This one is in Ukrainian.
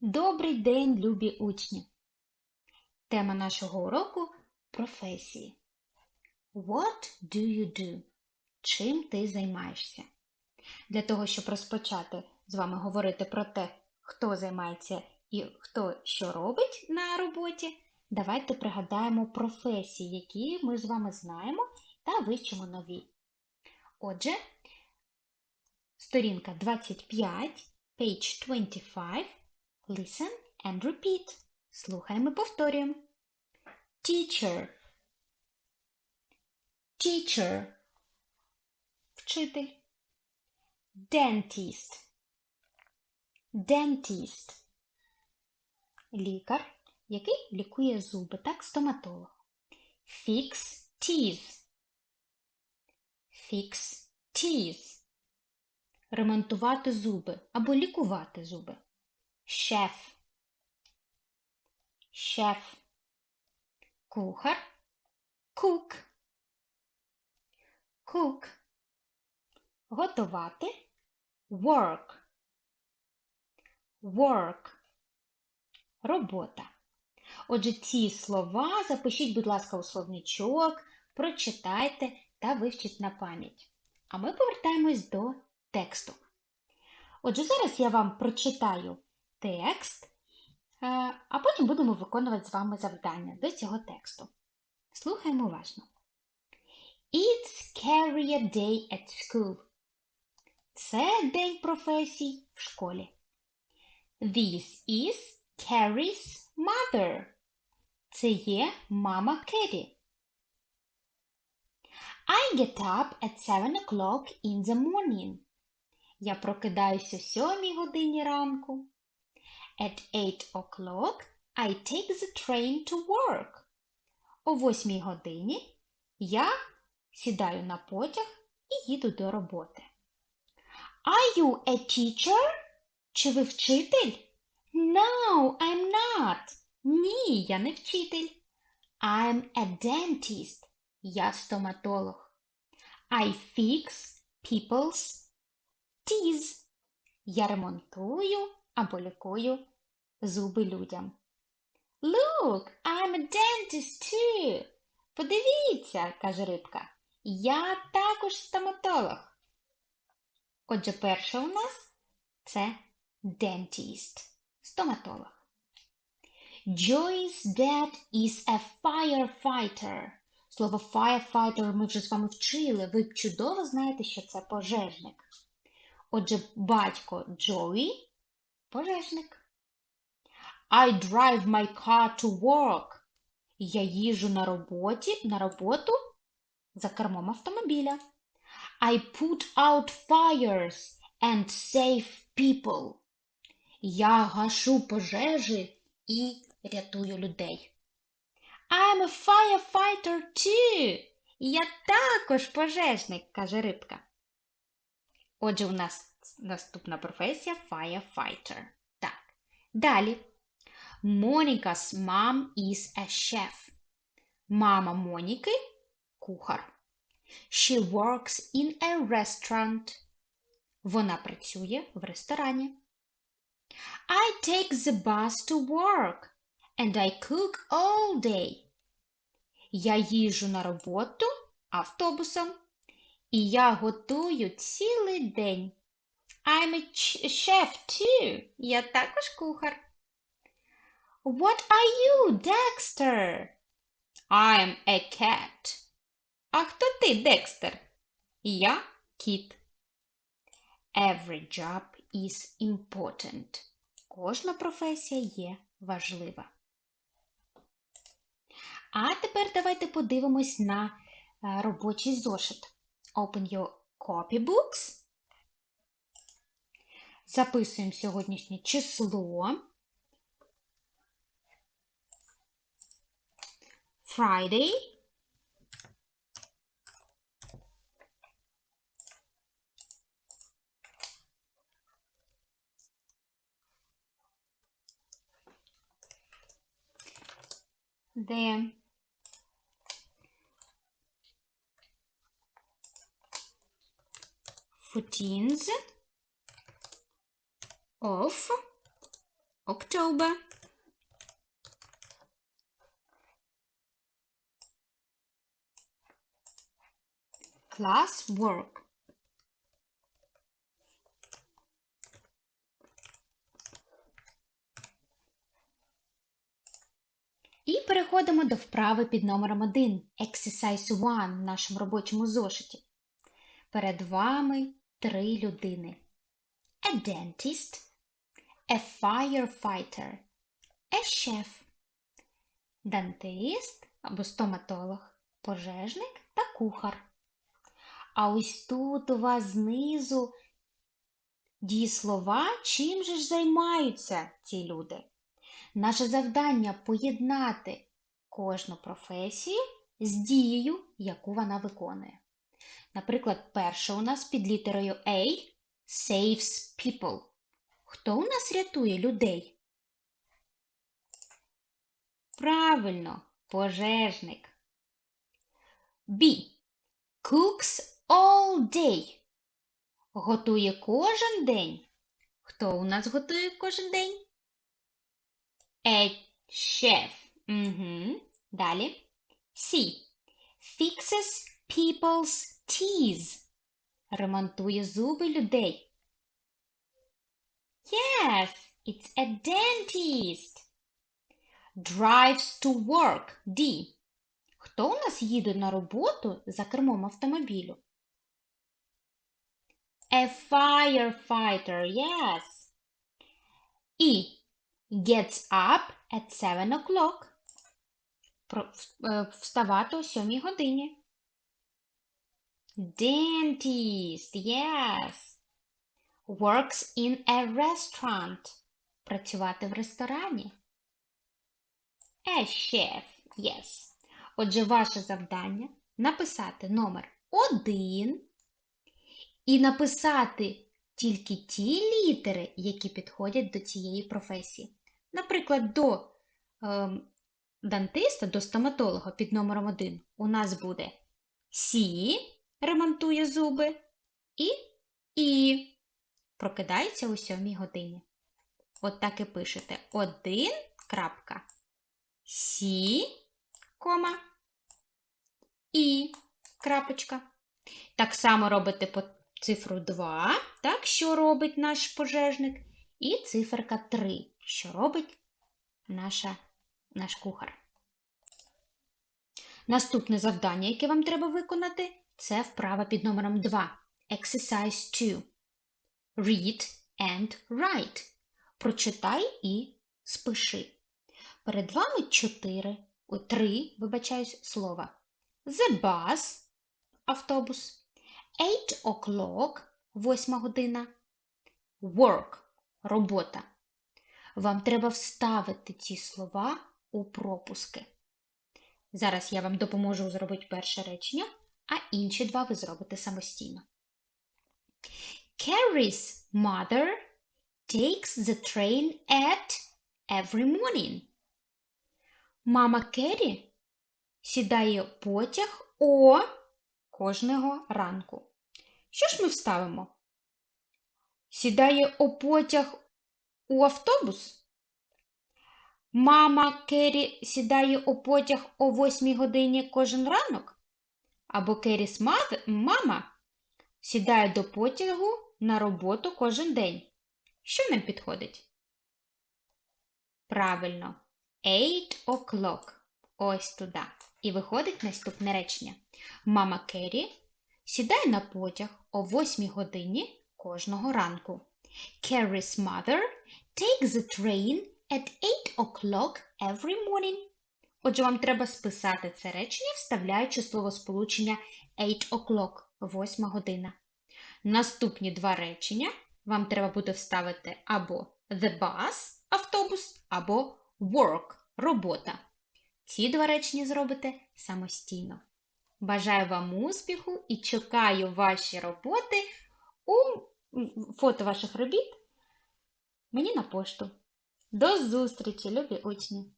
Добрий день, любі учні! Тема нашого уроку професії. What do you do? Чим ти займаєшся? Для того, щоб розпочати з вами говорити про те, хто займається і хто що робить на роботі, давайте пригадаємо професії, які ми з вами знаємо, та вивчимо нові. Отже, сторінка 25, page 25. Listen and repeat. Слухаємо і повторюємо. Teacher. Teacher. Вчитель. Dentist. Dentist. Лікар, який лікує зуби, так, стоматолог. Fix teeth. Fix teeth. Ремонтувати зуби або лікувати зуби. Шеф. Шеф. Кухар. Cook. Cook. Готувати. Work. Work. Робота. Отже, ці слова запишіть, будь ласка, у словничок, прочитайте та вивчіть на пам'ять. А ми повертаємось до тексту. Отже, зараз я вам прочитаю текст, е, а потім будемо виконувати з вами завдання до цього тексту. Слухаємо уважно. It's career day at school. Це день професій в школі. This is Carrie's mother. Це є мама Керрі. I get up at 7 o'clock in the morning. Я прокидаюся о 7 годині ранку. At 8 o'clock I take the train to work. О 8 годині я сідаю на потяг і їду до роботи. Are you a teacher? Чи ви вчитель? No, I'm not. Ні, я не вчитель. I'm a dentist. Я стоматолог. I fix people's teeth. Я ремонтую або лікую зуби людям. Look, I'm a dentist too. Подивіться, каже рибка. Я також стоматолог. Отже, перше у нас це dentist, стоматолог. Joy's dad is a firefighter. Слово firefighter ми вже з вами вчили. Ви чудово знаєте, що це пожежник. Отже, батько Джої пожежник. I drive my car to work. Я їжу на роботі, на роботу за кермом автомобіля. I put out fires and save people. Я гашу пожежі і рятую людей. I'm a firefighter too. Я також пожежник, каже рибка. Отже, у нас наступна професія firefighter. Так. Далі. Monica's mom is a chef. Мама Моніки кухар. She works in a restaurant. Вона працює в ресторані. I take the bus to work and I cook all day. Я їжу на роботу автобусом і я готую цілий день. I'm a chef too. Я також кухар. What are you, Dexter? I'm a cat. А хто ти, Декстер? Я кіт. Every job is important. Кожна професія є важлива. А тепер давайте подивимось на робочий зошит. Open your copybooks. Записуємо сьогоднішнє число. Friday. The fourteenth of October. Class work. І переходимо до вправи під номером 1. Exercise 1 в нашому робочому зошиті. Перед вами три людини. A dentist, a firefighter, a chef. Дантист або стоматолог, пожежник та кухар. А ось тут у вас знизу дієслова, чим же ж займаються ці люди? Наше завдання поєднати кожну професію з дією, яку вона виконує. Наприклад, перша у нас під літерою A saves people. Хто у нас рятує людей? Правильно, пожежник. B. Cooks all day. Готує кожен день. Хто у нас готує кожен день? A chef. Угу. Далі. C. Fixes people's teeth. Ремонтує зуби людей. Yes, it's a dentist. Drives to work. D. Хто у нас їде на роботу за кермом автомобілю? A firefighter, yes. E. Gets up at 7 o'clock. Е, Вставати о 7 годині. Dentist, yes. Works in a restaurant. Працювати в ресторані. A chef, yes. Отже, ваше завдання написати номер 1 і написати тільки ті літери, які підходять до цієї професії. Наприклад, до е, дантиста, до стоматолога під номером 1 у нас буде Сі ремонтує зуби і І прокидається о 7 годині. От так і пишете 1 крапка Сі, кома, І крапочка. Так само робите по цифру 2, так, що робить наш пожежник, і циферка 3, що робить наша, наш кухар. Наступне завдання, яке вам треба виконати, це вправа під номером 2. Exercise 2. Read and write. Прочитай і спиши. Перед вами 4, о, 3, вибачаюсь, слова. The bus – автобус. 8 o'clock – 8 година. Work – робота. Вам треба вставити ці слова у пропуски. Зараз я вам допоможу зробити перше речення, а інші два ви зробите самостійно. Carrie's mother takes the train at every morning. Мама Керрі сідає потяг о кожного ранку. Що ж ми вставимо? Сідає у потяг у автобус? Мама Керрі сідає у потяг о 8 годині кожен ранок? Або Керріс мама сідає до потягу на роботу кожен день. Що нам підходить? Правильно, 8 o'clock. Ось туди. І виходить наступне речення. Мама Керрі сідає на потяг о 8 годині кожного ранку. Carrie's mother takes the train at 8 o'clock every morning. Отже, вам треба списати це речення, вставляючи словосполучення 8 o'clock, 8 година. Наступні два речення вам треба буде вставити або the bus, автобус, або work, робота. Ці два речення зробите самостійно. Бажаю вам успіху і чекаю ваші роботи у фото ваших робіт мені на пошту. До зустрічі, любі учні!